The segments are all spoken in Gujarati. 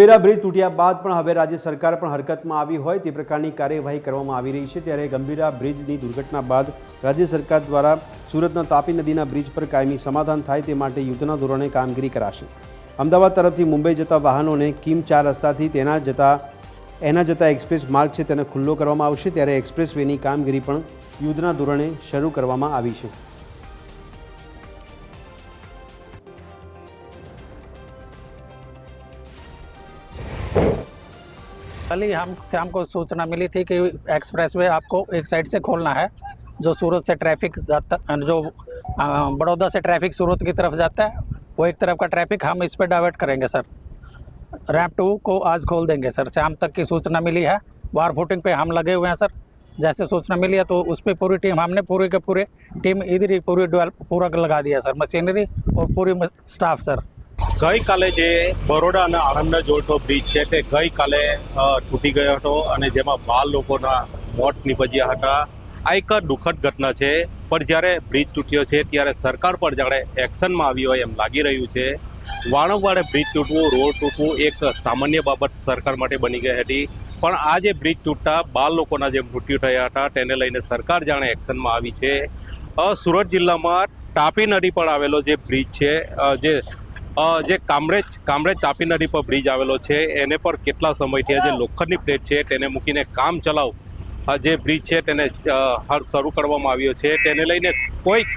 ગંભીરા બ્રિજ તૂટ્યા બાદ પણ હવે રાજ્ય સરકાર પણ હરકતમાં આવી હોય તે પ્રકારની કાર્યવાહી કરવામાં આવી રહી છે. ત્યારે ગંભીરા બ્રિજની દુર્ઘટના બાદ રાજ્ય સરકાર દ્વારા સુરતના તાપી નદીના બ્રિજ પર કાયમી સમાધાન થાય તે માટે યુદ્ધના ધોરણે કામગીરી કરાશે. અમદાવાદ તરફથી મુંબઈ જતા વાહનોને કિમ ચાર રસ્તાથી તેના જતા, એના જતા એક્સપ્રેસ માર્ગ છે તેને ખુલ્લો કરવામાં આવશે. ત્યારે એક્સપ્રેસ વેની કામગીરી પણ યુદ્ધના ધોરણે શરૂ કરવામાં આવી છે. कल ही हम से हमको सूचना मिली थी कि एक्सप्रेस वे आपको एक साइड से खोलना है, जो सूरत से ट्रैफ़िक जाता, जो बड़ौदा से ट्रैफ़िक सूरत की तरफ़ जाता है, वो एक तरफ़ का ट्रैफ़िक हम इस पर डाइवर्ट करेंगे सर। रैप टू को आज खोल देंगे सर। शाम तक की सूचना मिली है, वार फुटिंग पे हम लगे हुए हैं सर। जैसे सूचना मिली है तो उस पर पूरी टीम, हमने पूरे के पूरे टीम इधर ही पूरी पूरा लगा दिया सर। मशीनरी और पूरी स्टाफ सर। ગઈકાલે જે બરોડા અને આણંદને જોડતો બ્રિજ છે તે ગઈકાલે તૂટી ગયો હતો અને જેમાં બાર લોકોના મોત નીપજ્યા હતા. આ એક દુઃખદ ઘટના છે. પણ જ્યારે બ્રિજ તૂટ્યો છે, ત્યારે સરકાર પણ જાણે એક્શનમાં આવી હોય એમ લાગી રહ્યું છે. વારંવાર બ્રિજ તૂટવું, રોડ તૂટવું એક સામાન્ય બાબત સરકાર માટે બની ગઈ હતી. પણ આ જે બ્રિજ તૂટતા બાર લોકોના જે મૃત્યુ થયા હતા, તેને લઈને સરકાર જાણે એક્શનમાં આવી છે. સુરત જિલ્લામાં તાપી નદી પર આવેલો જે બ્રિજ છે જે જે કામરેજ કામરેજ તાપી નદી પર બ્રિજ આવેલો છે, એને પર કેટલા સમયથી જે લોખંડની પ્લેટ છે, તેને મૂકીને કામ ચલાવ. જે બ્રિજ છે, તેને હાલ શરૂ કરવામાં આવ્યો છે. તેને લઈને કોઈક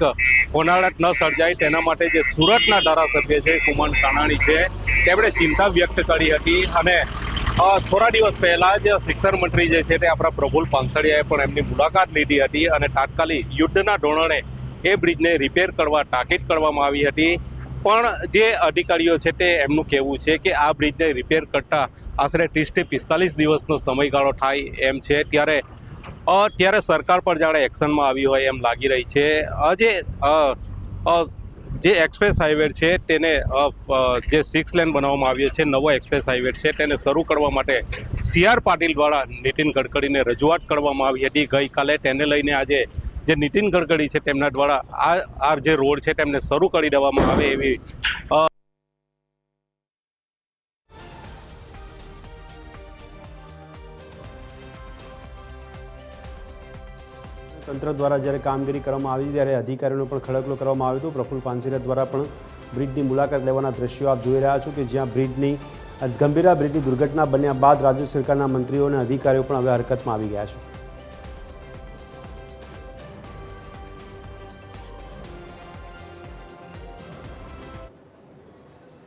હોનાળત ન સર્જાય. તેના માટે જે સુરતના ધારાસભ્ય છે કુમન કાનાણી છે, તેમણે ચિંતા વ્યક્ત કરી હતી. અને થોડા દિવસ પહેલાં જ શિક્ષણ મંત્રી જે છે, તે આપણા પ્રફુલ પાનસળિયાએ પણ એમની મુલાકાત લીધી હતી અને તાત્કાલિક યુદ્ધના ધોરણે એ બ્રિજને રિપેર કરવા, તાકીદ કરવામાં આવી હતી. પણ જે અધિકારીઓ છે તે એમનું કહેવું છે કે આ બ્રિજને રિપેર કરતા આશરે ત્રીસથી પિસ્તાલીસ દિવસનો સમયગાળો થાય એમ છે. ત્યારે ત્યારે સરકાર પણ જાણે એક્શનમાં આવી હોય એમ લાગી રહી છે. જે જે એક્સપ્રેસ હાઈવે છે તેને જે સિક્સ લેન બનાવવામાં આવ્યો છે, નવો એક્સપ્રેસ હાઈવે છે તેને શરૂ કરવા માટે સી આર પાટીલ દ્વારા નીતિન ગડકરીને રજૂઆત કરવામાં આવી હતી. ગઈકાલે તેને લઈને આજે જે નીતિન ગડકરી છે તેમના દ્વારા આ આ જે રોડ છે તેમને શરૂ કરી દેવામાં આવે એવી તંત્ર દ્વારા જ્યારે કામગીરી કરવામાં આવી ત્યારે અધિકારીઓનો પણ ખડકલો કરવામાં આવ્યો હતો. પ્રફુલ્લ પાનસેરિયા દ્વારા પણ બ્રિજની મુલાકાત લેવાના દ્રશ્યો આપ જોઈ રહ્યા છો કે જ્યાં બ્રિજની, ગંભીરા બ્રિજની દુર્ઘટના બન્યા બાદ રાજ્ય સરકારના મંત્રીઓ અને અધિકારીઓ પણ હવે હરકતમાં આવી ગયા છે.